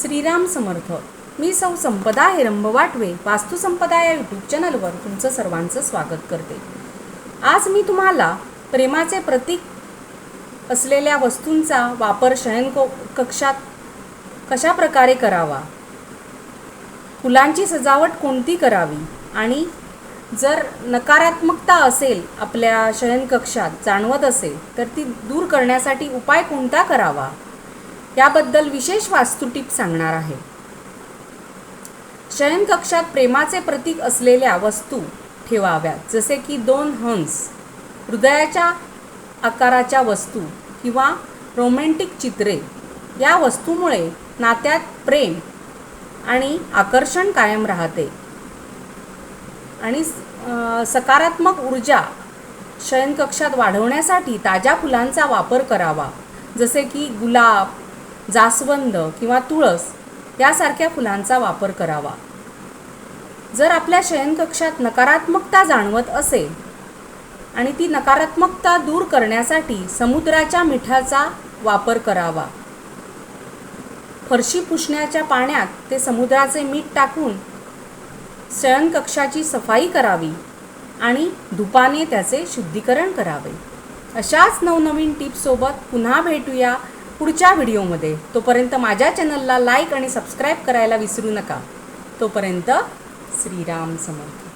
श्रीराम समर्थ. मी सौ संपदा हेरंब वाटवे वास्तुसंपदा या यूट्यूब चॅनलवर तुमचं सर्वांचं स्वागत करते. आज मी तुम्हाला प्रेमाचे प्रतीक असलेल्या वस्तूंचा वापर शयनको कक्षात कशा प्रकारे करावा? फुलांची सजावट कोणती करावी? आणि जर नकारात्मकता असेल आपल्या शयनकक्षात जाणवत असेल तर ती दूर करण्यासाठी उपाय कोणता करावा? याबद्दल विशेष वास्तुटीप सांगणार आहे. शयनकक्षात प्रेमाचे प्रतीक असलेल्या वस्तू ठेवाव्यात जसे की दोन हंस हृदयाच्या आकाराच्या वस्तू किंवा रोमॅन्टिक चित्रे. या वस्तूमुळे नात्यात प्रेम आणि आकर्षण कायम राहते. आणि सकारात्मक ऊर्जा शयनकक्षात वाढवण्यासाठी ताज्या फुलांचा वापर करावा जसे की गुलाब जास्वंद किंवा तुळस यासारख्या फुलांचा वापर करावा. जर आपल्या शयनकक्षात नकारात्मकता जाणवत असेल आणि ती नकारात्मकता दूर करण्यासाठी समुद्राच्या मिठाचा वापर करावा. फरशी पुसण्याच्या पाण्यात ते समुद्राचे मीठ टाकून शयनकक्षाची सफाई करावी आणि धुपाने त्याचे शुद्धीकरण करावे. अशाच नवनवीन टिप्ससोबत पुन्हा भेटूया. पुढच्या व्हिडिओमध्ये. तोपर्यंत माझ्या चॅनलला लाईक आणि सबस्क्राईब करायला विसरू नका. तोपर्यंत श्रीराम समर्थ.